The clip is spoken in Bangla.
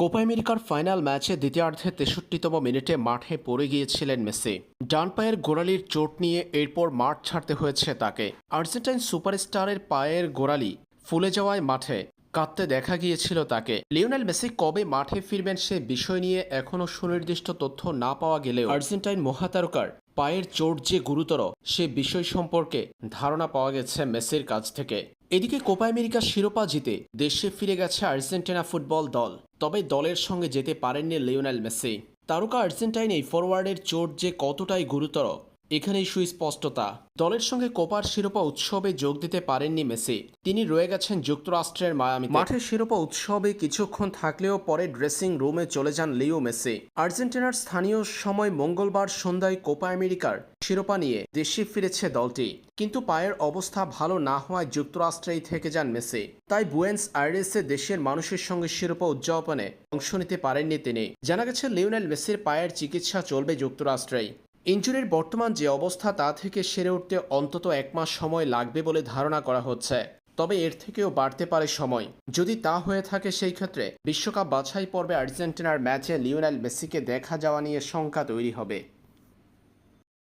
কোপা আমেরিকার ফাইনাল ম্যাচে দ্বিতীয়ার্ধে তেষট্টিতম মিনিটে মাঠে পড়ে গিয়েছিলেন মেসি। ডান পায়ের গোড়ালির চোট নিয়ে এরপর মাঠ ছাড়তে হয়েছে তাকে। আর্জেন্টাইন সুপারস্টারের পায়ের গোড়ালি ফুলে যাওয়ায় মাঠে কাঁদতে দেখা গিয়েছিল তাকে। লিওনেল মেসি কবে মাঠে ফিরবেন সে বিষয় নিয়ে এখনও সুনির্দিষ্ট তথ্য না পাওয়া গেলেও আর্জেন্টাইন মহাতারকার পায়ের চোট যে গুরুতর, সে বিষয় সম্পর্কে ধারণা পাওয়া গেছে মেসির কাছ থেকে। এদিকে কোপা আমেরিকা শিরোপা জিতে দেশে ফিরে গেছে আর্জেন্টিনা ফুটবল দল, তবে দলের সঙ্গে যেতে পারেননি লিওনেল মেসি। তারকা আর্জেন্টাইন এই ফরওয়ার্ডের চোট যে কতটাই গুরুতর এখানেই সুস্পষ্টতা। দলের সঙ্গে কোপার শিরোপা উৎসবে যোগ দিতে পারেননি মেসি। তিনি রয়ে গেছেন যুক্তরাষ্ট্রের মায়ামি মাঠে শিরোপা উৎসবে কিছুক্ষণ থাকলেও পরে ড্রেসিং রুমে চলে যান লিও মেসি। আর্জেন্টিনার স্থানীয় সময় মঙ্গলবার সন্ধ্যায় কোপা আমেরিকার শিরোপা নিয়ে দেশে ফিরেছে দলটি। কিন্তু পায়ের অবস্থা ভালো না হওয়ায় যুক্তরাষ্ট্রেই থেকে যান মেসি। তাই বুয়েন্স আইরেসে দেশের মানুষের সঙ্গে শিরোপা উদযাপনে অংশ নিতে পারেননি তিনি। জানা গেছে, লিওনেল মেসির পায়ের চিকিৎসা চলবে যুক্তরাষ্ট্রেই। ইঞ্জুরির বর্তমান যে অবস্থা তা থেকে সেরে উঠতে অন্তত এক মাস সময় লাগবে বলে ধারণা করা হচ্ছে। তবে এর থেকেও বাড়তে পারে সময়। যদি তা হয়ে থাকে সেই ক্ষেত্রে বিশ্বকাপ বাছাই পর্বে আর্জেন্টিনার ম্যাচে লিওনেল মেসিকে দেখা যাওয়া নিয়ে শঙ্কা তৈরি হবে।